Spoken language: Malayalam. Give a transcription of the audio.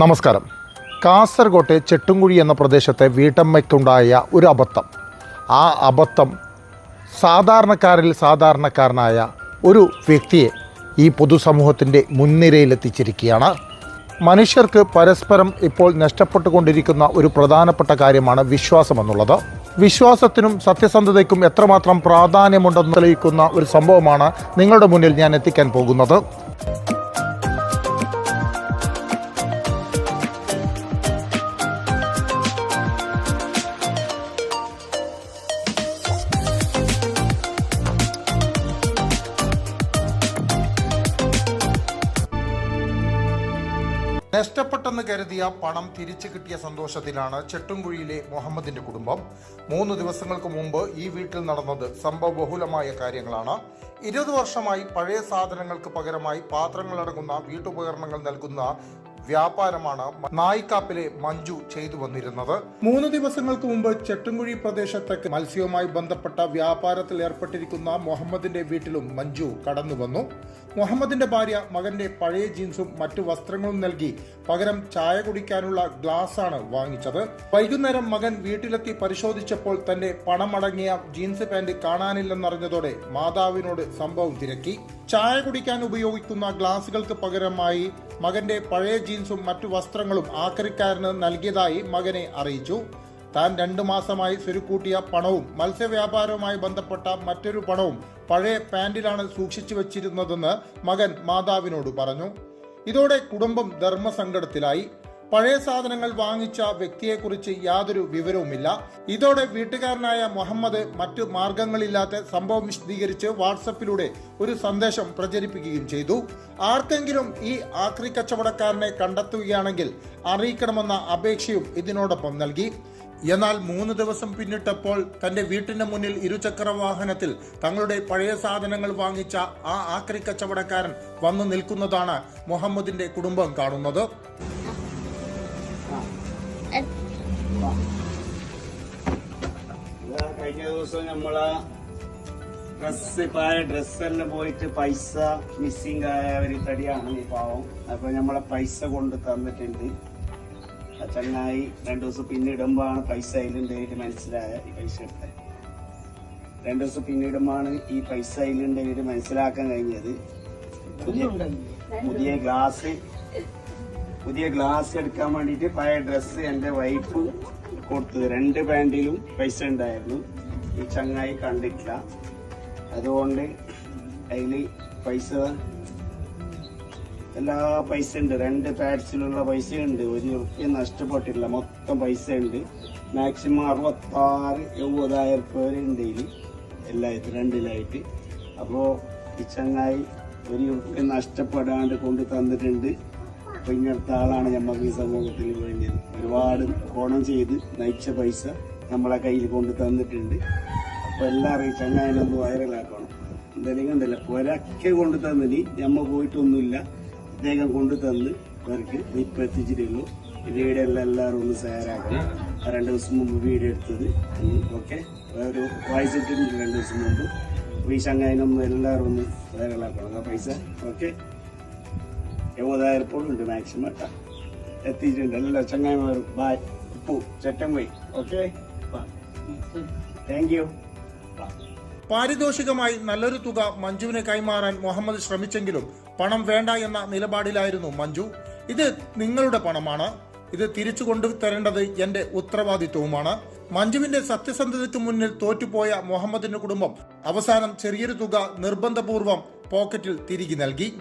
നമസ്കാരം. കാസർകോട്ടെ ചെട്ടുംകുഴി എന്ന പ്രദേശത്തെ വീട്ടമ്മയ്ക്കുണ്ടായ ഒരു അബദ്ധം. ആ അബദ്ധം സാധാരണക്കാരിൽ സാധാരണക്കാരനായ ഒരു വ്യക്തിയെ ഈ പൊതുസമൂഹത്തിന്റെ മുൻനിരയിലെത്തിച്ചിരിക്കുകയാണ്. മനുഷ്യർക്ക് പരസ്പരം ഇപ്പോൾ നഷ്ടപ്പെട്ടുകൊണ്ടിരിക്കുന്ന ഒരു പ്രധാനപ്പെട്ട കാര്യമാണ് വിശ്വാസം എന്നുള്ളത് വിശ്വാസത്തിനും സത്യസന്ധതയ്ക്കും എത്രമാത്രം പ്രാധാന്യമുണ്ടെന്ന് തെളിയിക്കുന്ന ഒരു സംഭവമാണ് നിങ്ങളുടെ മുന്നിൽ ഞാൻ എത്തിക്കാൻ പോകുന്നത്. നഷ്ടപ്പെട്ടെന്ന് കരുതിയ പണം തിരിച്ചു കിട്ടിയ സന്തോഷത്തിലാണ് ചെട്ടുംകുഴിയിലെ മുഹമ്മദിന്റെ കുടുംബം. മൂന്ന് ദിവസങ്ങൾക്ക് മുമ്പ് ഈ വീട്ടിൽ നടന്നത് സംഭവബഹുലമായ കാര്യങ്ങളാണ്. ഇരുപത് വർഷമായി പഴയ സാധനങ്ങൾക്ക് പകരമായി പാത്രങ്ങളടങ്ങുന്ന വീട്ടുപകരണങ്ങൾ നൽകുന്ന വ്യാപാരമാണ് നായിക്കാപ്പിലെ മഞ്ജു ചെയ്തു വന്നിരുന്നത്. മൂന്ന് ദിവസങ്ങൾക്ക് മുമ്പ് ചെട്ടുംകുഴി പ്രദേശത്തേക്ക് മത്സ്യവുമായി ബന്ധപ്പെട്ട വ്യാപാരത്തിൽ ഏർപ്പെട്ടിരിക്കുന്ന മുഹമ്മദിന്റെ വീട്ടിലും മഞ്ജു കടന്നു വന്നു. മുഹമ്മദിന്റെ ഭാര്യ മകന്റെ പഴയ ജീൻസും മറ്റു വസ്ത്രങ്ങളും നൽകി പകരം ചായ കുടിക്കാനുള്ള ആണ് വാങ്ങിച്ചത്. വൈകുന്നേരം മകൻ വീട്ടിലെത്തി പരിശോധിച്ചപ്പോൾ തന്റെ പണമടങ്ങിയ ജീൻസ് പാന്റ് കാണാനില്ലെന്നറിഞ്ഞതോടെ മാതാവിനോട് സംഭവം തിരക്കി. ചായ കുടിക്കാൻ ഉപയോഗിക്കുന്ന ഗ്ലാസുകൾക്ക് പകരമായി മകന്റെ പഴയ ജീൻസും മറ്റു വസ്ത്രങ്ങളും ആക്രിക്കാരന് നൽകിയതായി മകനെ അറിയിച്ചു. താൻ രണ്ടു മാസമായി സ്വരുക്കൂട്ടിയ പണവും മത്സ്യവ്യാപാരവുമായി ബന്ധപ്പെട്ട മറ്റൊരു പണവും പഴയ പാൻറിലാണ് സൂക്ഷിച്ചു വച്ചിരുന്നതെന്ന് മകൻ മാതാവിനോട് പറഞ്ഞു. ഇതോടെ കുടുംബം ധർമ്മസങ്കടത്തിലായി. പഴയ സാധനങ്ങൾ വാങ്ങിച്ച വ്യക്തിയെക്കുറിച്ച് യാതൊരു വിവരവുമില്ല. ഇതോടെ വീട്ടുകാരനായ മുഹമ്മദ് മറ്റു മാർഗങ്ങളില്ലാത്ത സംഭവം വിശദീകരിച്ച് വാട്സപ്പിലൂടെ ഒരു സന്ദേശം പ്രചരിപ്പിക്കുകയും ചെയ്തു. ആർക്കെങ്കിലും ഈ ആക്രി കച്ചവടക്കാരനെ കണ്ടെത്തുകയാണെങ്കിൽ അറിയിക്കണമെന്ന അപേക്ഷയും ഇതിനോടൊപ്പം നൽകി. എന്നാൽ മൂന്ന് ദിവസം പിന്നിട്ടപ്പോൾ തന്റെ വീട്ടിന് മുന്നിൽ ഇരുചക്ര വാഹനത്തിൽ തങ്ങളുടെ പഴയ സാധനങ്ങൾ വാങ്ങിച്ച ആ ആക്രി കച്ചവടക്കാരൻ വന്നു നിൽക്കുന്നതാണ് മുഹമ്മദിന്റെ കുടുംബം കാണുന്നത്. കഴിഞ്ഞ ദിവസം നമ്മളെ ഡ്രസ് ഇപ്പൊ ഡ്രസ്സെല്ലാം പോയിട്ട് പൈസ മിസ്സിംഗ് ആയ ഒരു തടിയാണ് ഈ പാവം. അപ്പൊ നമ്മളെ പൈസ കൊണ്ട് തന്നിട്ടുണ്ട്. ആ ചങ്ങായി രണ്ടു ദിവസം പിന്നിടുമ്പോഴാണ് പൈസ അതിലുണ്ടായിട്ട് മനസ്സിലായ ഈ പൈസ എടുത്തത്. രണ്ടു ദിവസം പിന്നിടുമ്പോഴാണ് ഈ പൈസ അതിലുണ്ടായിട്ട് മനസ്സിലാക്കാൻ കഴിഞ്ഞത്. പുതിയ പുതിയ ഗ്ലാസ് പുതിയ ഗ്ലാസ് എടുക്കാൻ വേണ്ടിയിട്ട് പഴയ ഡ്രസ്സ് എന്റെ വൈഫ് കൊടുത്തത്. രണ്ട് പാന്റിലും പൈസ ഉണ്ടായിരുന്നു. ഈ ചങ്ങായി കണ്ടിട്ടില്ല. അതുകൊണ്ട് അതിൽ പൈസ എല്ലാ പൈസ ഉണ്ട്. രണ്ട് പാഡ്സിലുള്ള പൈസ ഉണ്ട്. ഒരു റുപ്യ നഷ്ടപ്പെട്ടിട്ടില്ല. മൊത്തം പൈസ ഉണ്ട്. മാക്സിമം അറുപത്താറ് എഴുപതായിരം റുപ്യ വരെ ഉണ്ട് ഇതിൽ. എല്ലായിട്ടും രണ്ടിലായിട്ട്. അപ്പോൾ ഈ ചങ്ങായി ഒരു റുപ്യ നഷ്ടപ്പെടാണ്ട് കൊണ്ട് തന്നിട്ടുണ്ട്. ഇങ്ങനത്തെ ആളാണ് നമുക്ക് ഈ സമൂഹത്തിൽ വേണ്ടി ഒരുപാട് കോണം ചെയ്ത് നയിച്ച പൈസ നമ്മളെ കയ്യിൽ കൊണ്ട് തന്നിട്ടുണ്ട്. അപ്പൊ എല്ലാവരും ഞാൻ ചങ്ങായിനൊന്ന് വൈറലാക്കണം. എന്തായാലും കണ്ടില്ല ഒരൊക്കെ കൊണ്ട് തന്നിന് ഞമ്മ പോയിട്ടൊന്നുമില്ല. അദ്ദേഹം കൊണ്ടു തന്ന് അവർക്ക് ഇപ്പൊ എത്തിച്ചിട്ടുള്ളൂ വീഡിയോ എല്ലാം എല്ലാവരും ഒന്ന് ഷെയറാക്കണം രണ്ടു ദിവസം മുമ്പ് വീഡിയോ എടുത്തത്. ഓക്കെ ഒരു വായിച്ചിട്ടുണ്ട് രണ്ട് ദിവസം മുമ്പ്. അപ്പൊ ഈ ചങ്ങായിനൊന്ന് എല്ലാവരും ഒന്ന് വേറെ പൈസ ഓക്കെ എഴുപതായിരം മാക്സിമം കേട്ടോ. എത്തിയിട്ടുണ്ട്. എല്ലാ ചങ്ങായിമാരും. ബായ് ഉപ്പു പോയി ഓക്കെ താങ്ക് യു പാരിതോഷികമായി നല്ലൊരു തുക മഞ്ജുവിനെ കൈമാറാൻ മുഹമ്മദ് ശ്രമിച്ചെങ്കിലും പണം വേണ്ട എന്ന നിലപാടിലായിരുന്നു മഞ്ജു. ഇത് നിങ്ങളുടെ പണമാണ്. ഇത് തിരിച്ചു കൊണ്ടു കൊണ്ടുതരേണ്ടത് എന്റെ ഉത്തരവാദിത്വവുമാണ്. മഞ്ജുവിന്റെ സത്യസന്ധതയ്ക്ക് മുന്നിൽ തോറ്റുപോയ മുഹമ്മദിന്റെ കുടുംബം അവസാനം ചെറിയൊരു തുക നിർബന്ധപൂർവം പോക്കറ്റിൽ തിരികെ നൽകി.